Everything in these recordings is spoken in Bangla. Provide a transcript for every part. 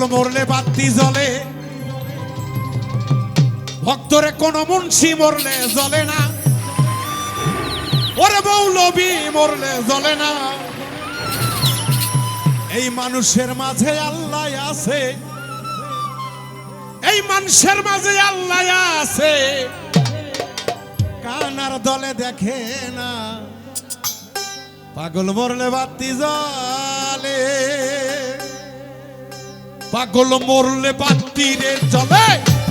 মরলে বাতি জ্বলে। ভক্তরে কোন মুন্সি মরলে জ্বলে না। ওরে বৌলবি মরলে জ্বলে না। এই মানুষের মাঝে আল্লাহ আছে। এই মানুষের মাঝে আল্লাহ আছে। কানার দলে দেখে না। পাগল মরলে বাতি জ্বলে। পাগল মরলে বাত্তিরে জলে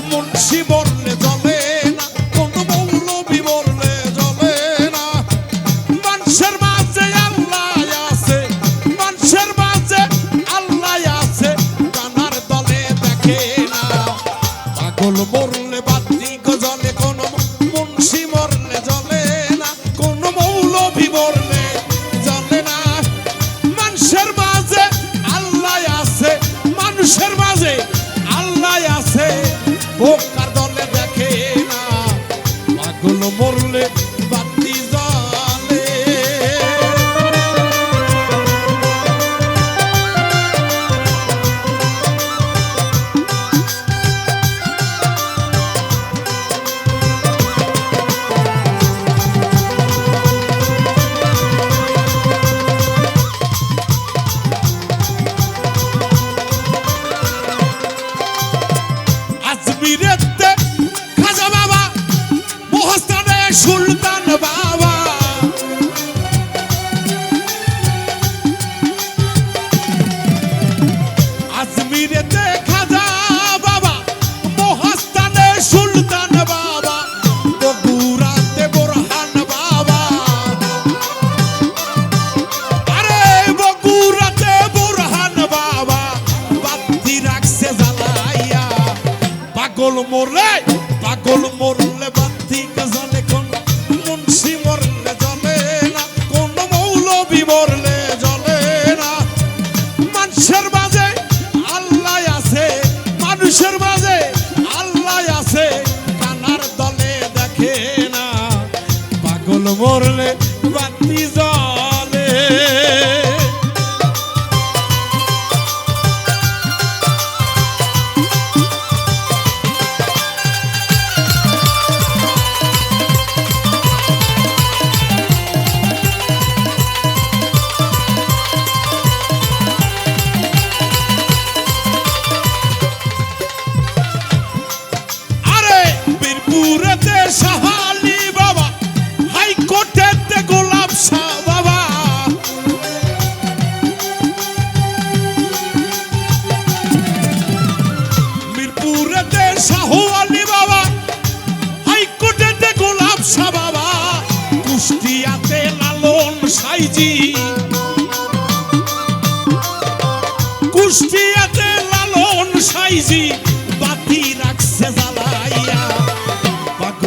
মুন্সি মরলে জলে।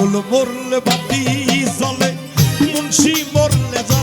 পাগল মরলে বাতি জলে মুন্সি মরলে জলে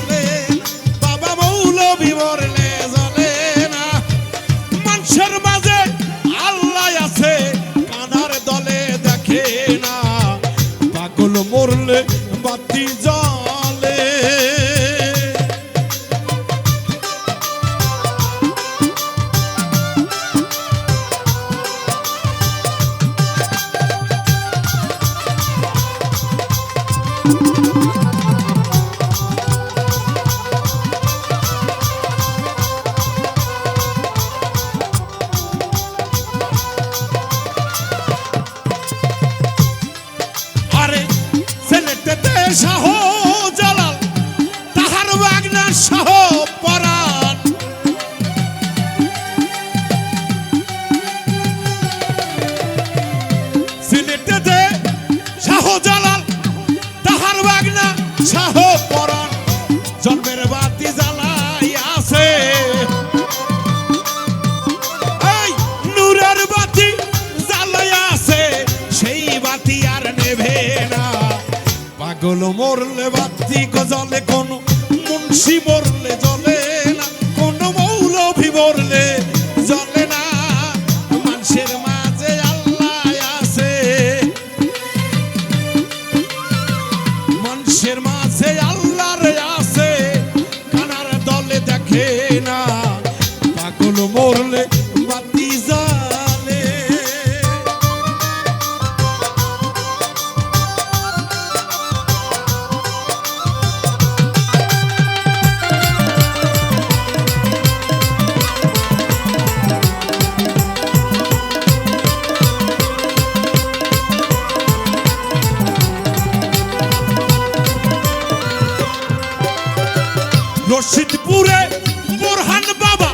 পরাণ। সিলেটেতে শাহ জালাল তাহার বাগনা শাহ পরাণ জন্মের বাতি জ্বালাই আছে। এই নূরের বাতি জ্বালাই আছে, সেই বাতি আর নেভে না। পাগল মরলে বাতি গজলে কোনো শিবরলে জলে না কোন মৌলভি বরলে ফরিদপুরে বোরহান বাবা।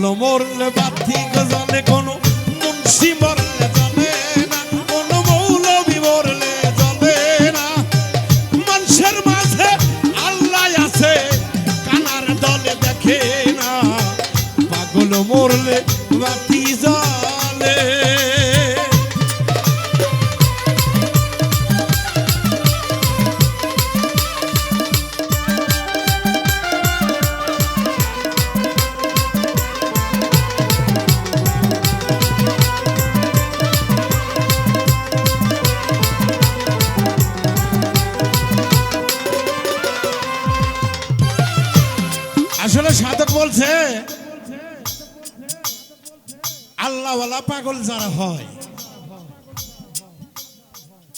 পাগল মরলে বাতি গজলে কোনো আল্লাহওয়ালা পাগল যারা হয়,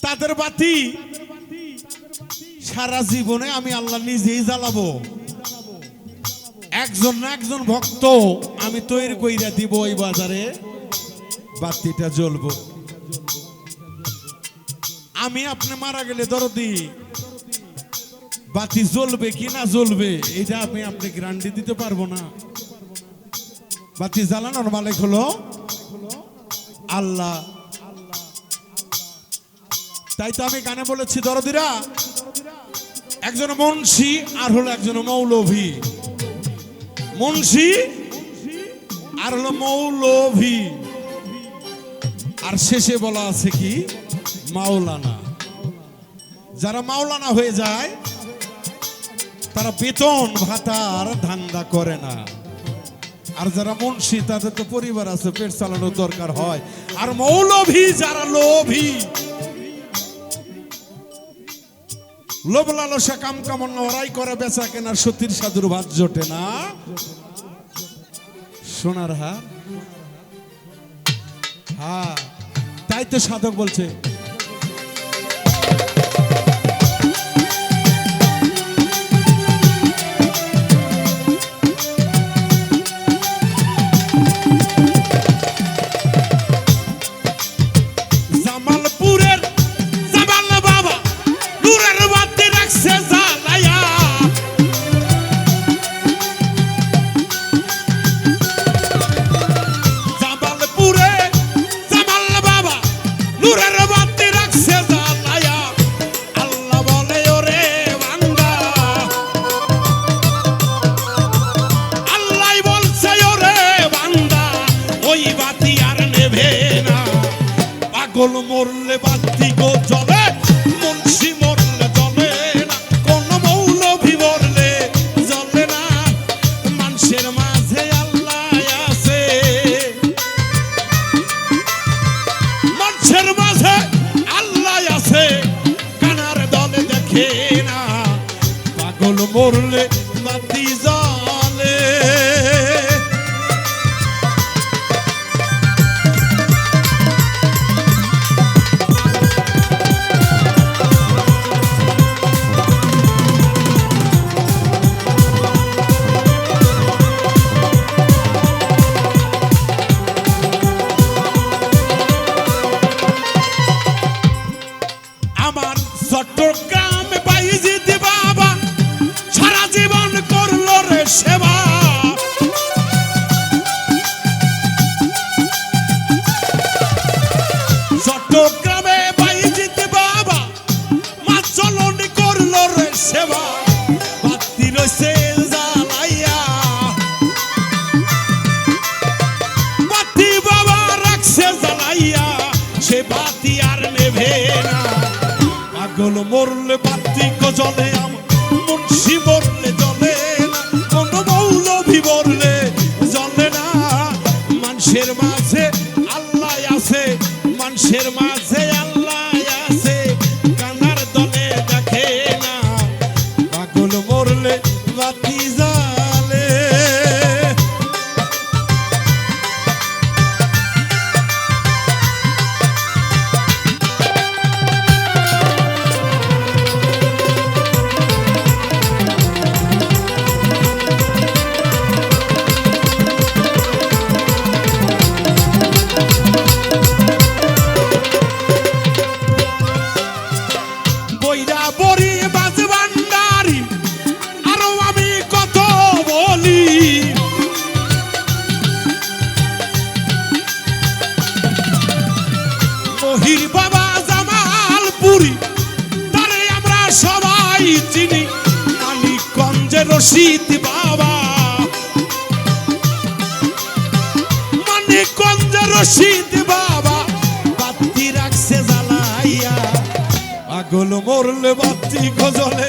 তাদের বাতি সারা জীবনে আমি আল্লাহ নিজেই জ্বালাবো। একজন না একজন ভক্ত আমি তৈরি কইরা দিব ওই বাজারে, বাতিটা জ্বলবো। আমি আপনি মারা গেলে দরদি, বাতি জ্বলবে কি না জ্বলবে, এটা আমি আপনি গ্যারান্টি দিতে পারব না। বাতি জ্বালানোর মালিক হলো আল্লাহ। তাই তো আমি গানে বলেছি, দরদিরা, একজন মুন্সি আর হলো একজন মৌলভী। মুন্সি আর হলো মৌলভী। আর শেষে বলা আছে কি? মাওলানা। যারা মাওলানা হয়ে যায়, তারা বেতন ভাতার ধান্দা করে না। আর যারা মুন্সি, তাদের তো পরিবার আছে, পেট চালানোর দরকার হয়। আর মৌলভী যারা লোভী, লোভ লালসা কাম কামনা ওরাই করে বেচা কেনার সতীর সাধুর ভাত জোটে না? সোনার হা হ্যাঁ তাই তো সাধক বলছে। মরলে বাতি গো জ্বলে। আর নেভে না। পাগল মরলে বাতি কো জ্বলে আম, মুন্সি মরলে জলে না। কোন মৌলভী মরলে জ্বলে না। মানুষের মাঝে আল্লাহ আছে, মানুষের মাঝে মুর্শিদ বাবা। মানিকগঞ্জ শীত বাবা বাতি রাখছে জ্বালাইয়া। পাগল মরলে বাতি গজলে